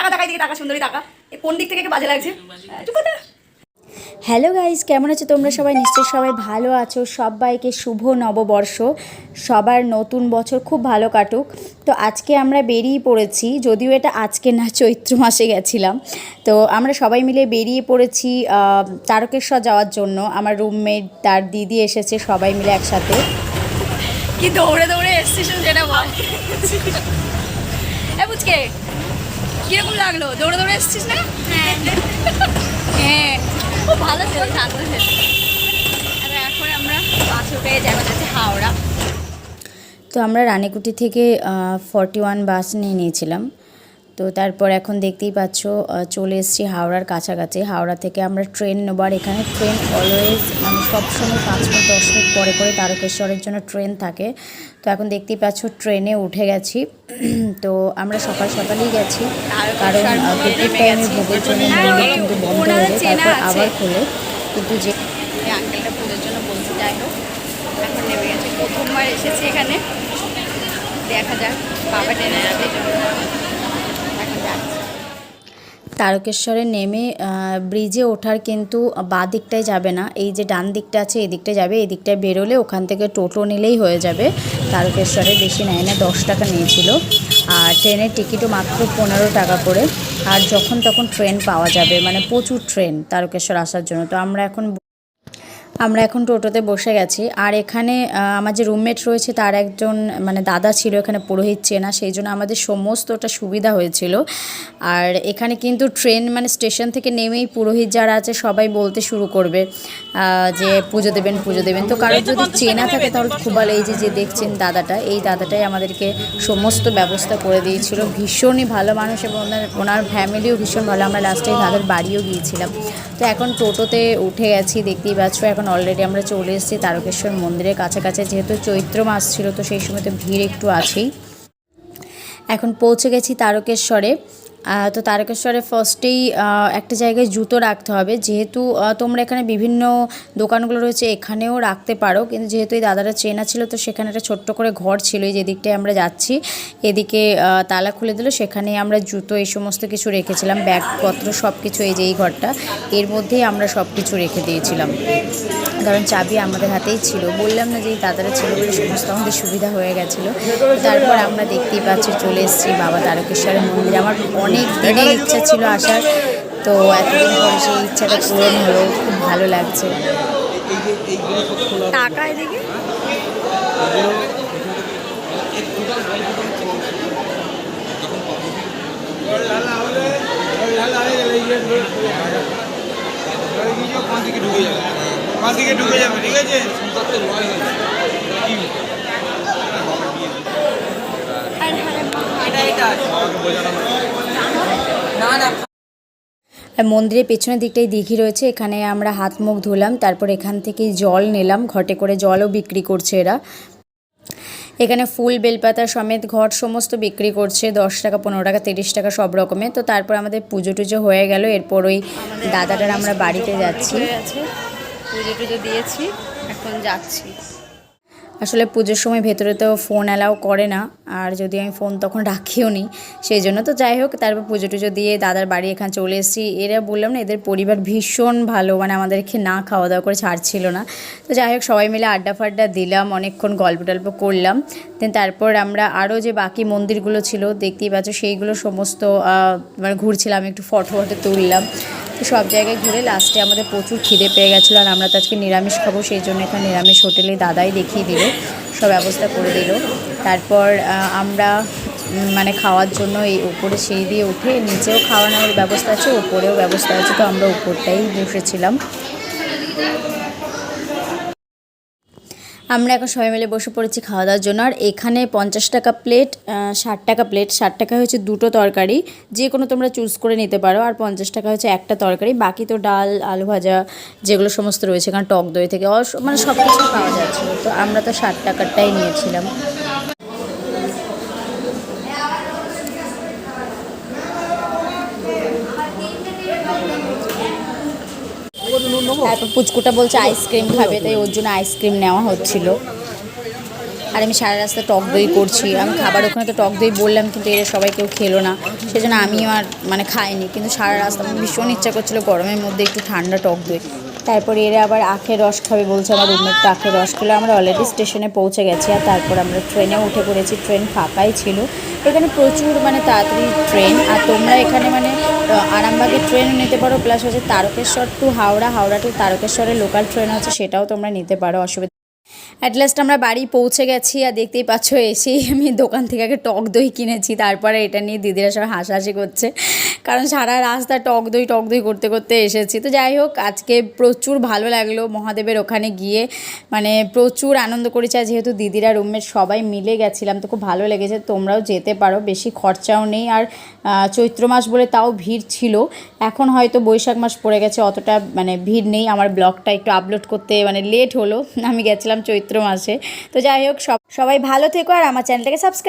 টাকা টাকাই দিকে টাকা সুন্দরী টাকা। কোন দিক থেকে বাজে লাগছে? হ্যাঁ, চুপ করে। হ্যালো গাইজ কেমন আছো তোমরা সবাই? নিশ্চয়ই সবাই ভালো আছো। সবাইকে শুভ নববর্ষ। সবার নতুন বছর খুব ভালো কাটুক। তো আজকে আমরা বেরিয়ে পড়েছি যদিও এটা আজকে না চৈত্র মাসে গেছিলাম। তো আমরা সবাই মিলে বেরিয়ে পড়েছি তারকেশ্বর যাওয়ার জন্য। আমার রুমমেট তার দিদি এসেছে সবাই মিলে একসাথে। কি দৌড়ে দৌড়ে এসছিস বুঝকে কীরকম লাগল? দৌড়ে দৌড়ে এসছিস না? হ্যাঁ। হ্যাঁ খুব ভালো ছিল শান্ত ছিল এখন আমরা বাসে পেয়ে যাব যাচ্ছে হাওড়া। তো আমরা রানিকুটি থেকে ফর্টি ওয়ান বাস নিয়ে নিয়েছিলাম। তো তারপর এখন দেখতেই পাচ্ছ চলে এসেছি হাওড়ার কাছাকাছি। হাওড়া থেকে আমরা ট্রেন নেবার এখানে ট্রেন অলওয়েজ মানে সবসময় পাঁচ মিনিট দশ মিনিট পরে পরে তারকেশ্বরের জন্য ট্রেন থাকে। তো এখন দেখতেই পাচ্ছ ট্রেনে উঠে গেছি। তো আমরা সকাল সকালেই গেছি। কারণ দুপুর টাইমে ভোগের জন্য মন্দির কিন্তু বন্ধ হয়ে যায় তারপর আবার খোলে। কিন্তু যে আঙ্কেলটা পুজোর জন্য বলছি যাই হোক এখন নেমে গেছে। প্রথমবার এসেছি এখানে। দেখা যাক বাবা টেনে যাবে তারকেশ্বরে নেমে ব্রিজে ওঠার কিন্তু বা দিকটায় যাবে না। এই যে ডান দিকটা আছে, এই দিকটায় যাবে, এই দিকটায় বেরোলে ওখান থেকে টোটো নিলেই হয়ে যাবে। তারকেশ্বরে বেশি নেয় না, দশ টাকা নিয়েছিল। আর ট্রেনের টিকিটও মাত্র পনেরো টাকা করে। আর যখন তখন ট্রেন পাওয়া যাবে মানে প্রচুর ট্রেন তারকেশ্বর আসার জন্য। তো আমরা এখন আমরা এখন টোটোতে বসে গেছি। আর এখানে আমার যে রুমমেট রয়েছে তার একজন মানে দাদা ছিল এখানে পুরোহিত চেনা সেই জন্য আমাদের সমস্তটা সুবিধা হয়েছিল। আর এখানে কিন্তু ট্রেন মানে স্টেশন থেকে নেমেই পুরোহিত যারা আছে সবাই বলতে শুরু করবে যে পুজো দেবেন পুজো দেবেন। তো কারোর যদি চেনা থাকে তাহলে খুব ভালো। এই যে যে দেখছেন দাদাটা এই দাদাটাই আমাদেরকে সমস্ত ব্যবস্থা করে দিয়েছিল। ভীষণই ভালো মানুষ এবং ওনার ওনার ফ্যামিলিও ভীষণ ভালো। আমরা লাস্টে দাদার বাড়িও গিয়েছিলাম। তো এখন টোটোতে উঠে গেছি দেখতেই পাচ্ছ। এখন অলরেডি আমরা চলে এসেছি তারকেশ্বর মন্দিরের কাছাকাছি, যেহেতু চৈত্র মাস ছিল, তো সেই সময় তো ভিড় একটু আছেই। এখন পৌঁছে গেছি তারকেশ্বরে। তো তারকেশ্বরে ফার্স্টেই একটা জায়গায় জুতো রাখতে হবে। যেহেতু তোমরা এখানে বিভিন্ন দোকানগুলো রয়েছে, এখানেও রাখতে পারো। কিন্তু যেহেতু এই দাদারা চেনা ছিল, তো সেখানে একটা ছোট্ট করে ঘর ছিল। এই যে দিকটায় আমরা যাচ্ছি, এদিকে তালা খুলে দিল। সেখানে আমরা জুতো, এই সমস্ত কিছু রেখেছিলাম। ব্যাগপত্র সব কিছু এই যে এই ঘরটা, এর মধ্যেই আমরা সব কিছু রেখে দিয়েছিলাম। কারণ চাবি আমাদের হাতেই ছিল। বললাম না যে এই দাদারা ছিল বলে সমস্ত আমাদের সুবিধা হয়ে গেছিল। তারপর আমরা দেখতেই পাচ্ছি, চলে এসেছি বাবা তারকেশ্বরের মন্দিরে। আমার অনেক দিনের ইচ্ছা ছিল আসার তো এতদিন পরে সেই ইচ্ছাটা পূরণ হলো খুব ভালো লাগছে। ঢুকে ঢুকে যাবে ঠিক আছে আর মন্দিরের পেছনের দিকটাই দিঘি রয়েছে, এখানে আমরা হাত মুখ ধুলাম, তারপর এখান থেকে জল নিলাম, ঘটে করে জলও বিক্রি করছে এরা। এখানে ফুল, বেলপাতা সমেত ঘট সমস্ত বিক্রি করছে, দশ টাকা, পনেরো টাকা, তিরিশ টাকা, সব রকমের তো তারপর আমাদের পুজো টুজো হয়ে গেল, এরপর ওই দাদাটার আমরা বাড়িতে যাচ্ছি। পুজো টুজো দিয়েছি, এখন যাচ্ছি। আসলে পুজোর সময় ভেতরে তো ফোন অ্যালাউ করে না, আর যদি আমি ফোন তখন রাখিও নি, সেই জন্য তো যাই হোক, তারপর পুজো টুজো দিয়ে দাদার বাড়ি এখানে চলে এসেছি। এরা বললাম না, এদের পরিবার ভীষণ ভালো মানে আমাদেরকে না খাওয়া দাওয়া করে ছাড়ছিল না। তো যাই হোক, সবাই মিলে আড্ডা ফাড্ডা দিলাম, অনেকক্ষণ গল্প টল্প করলাম। দেন তারপর আমরা আরও যে বাকি মন্দিরগুলো ছিল, দেখতেই পাচ্ছ সেইগুলো সমস্ত মানে ঘুরছিলাম, একটু ফটো ফটো তুললাম। সব জায়গায় ঘুরে লাস্টে আমাদের প্রচুর খিদে পেয়ে গেছিল, আর আমরা তো আজকে নিরামিষ খাব, সেই জন্য এখানে নিরামিষ হোটেলে দাদাই দেখিয়ে দিল। সব ব্যবস্থা করে দিল। তারপর আমরা মানে খাওয়ার জন্য এই উপরে সিঁড়ি দিয়ে উঠে নিচেও খাওয়ানোর ব্যবস্থা আছে উপরেও ব্যবস্থা আছে, তো আমরা উপরটাই বসেছিলাম। আমরা এখন সবাই মিলে বসে পড়েছি খাওয়া দাওয়ার জন্য। আর এখানে পঞ্চাশ টাকা প্লেট ষাট টাকা প্লেট ষাট টাকা হচ্ছে দুটো তরকারি। যে কোনো তোমরা চুজ করে নিতে পারো। আর পঞ্চাশ টাকা হচ্ছে একটা তরকারি। বাকি তো ডাল, আলু ভাজা, যেগুলো সমস্ত রয়েছে, কারণ টক দই থেকে মানে সব কিছু পাওয়া যাচ্ছিল তো আমরা তো ষাট টাকারটাই নিয়েছিলাম। তারপর পুচকুটা বলছে আইসক্রিম খাবে, তাই ওর জন্য আইসক্রিম নেওয়া হচ্ছিল। আর আমি সারা রাস্তা টক দই করছি। আমি খাবার ওখানে তো টক দই বললাম, কিন্তু এরা সবাই কেউ খেলো না। সেজন্য আমিও আর মানে খাইনি। কিন্তু সারা রাস্তা আমার ভীষণ ইচ্ছা করছিল গরমের মধ্যে একটু ঠান্ডা টক দই। তারপর এরা আবার আখের রস খাবে বলছে আমার তো আখের রস খেলে। আমরা অলরেডি স্টেশনে পৌঁছে গেছি আর তারপর আমরা ট্রেনে উঠে পড়েছি। ট্রেন ফাঁকাই ছিল। এখানে প্রচুর মানে তাড়াতাড়ি ট্রেন আর তোমরা এখানে মানে আরামবাগে ট্রেন নিতে পারো। প্লাস হচ্ছে তারকেশ্বর টু হাওড়া। হাওড়া টু তারকেশ্বরের লোকাল ট্রেন আছে সেটাও তোমরা নিতে পারো। অসুবিধা অ্যাট লাস্ট আমরা বাড়ি পৌঁছে গেছি আর দেখতেই পাচ্ছ এসেই আমি দোকান থেকে আগে টক দই কিনেছি। তারপরে এটা নিয়ে দিদিরা সব হাসাহাসি করছে। কারণ সারা রাস্তা টক দই টক দই করতে করতে এসেছি। তো যাই হোক, আজকে প্রচুর ভালো লাগল মহাদেবের ওখানে গিয়ে। মানে প্রচুর আনন্দ করেছি আর যেহেতু দিদিরা রুমের সবাই মিলে গেছিলাম, তো খুব ভালো লেগেছে। তোমরাও যেতে পারো, বেশি খরচাও নেই। আর চৈত্র মাস বলে তাও ভিড় ছিল। এখন হয়তো বৈশাখ মাস পড়ে গেছে, অতটা মানে ভিড় নেই। আমার ব্লগটা একটু আপলোড করতে মানে লেট হলো। আমি গেছিলাম চৈত্র মাসে তো যাই হোক সব সবাই ভালো থেকো আর আমার চ্যানেলটাকে সাবস্ক্রাইব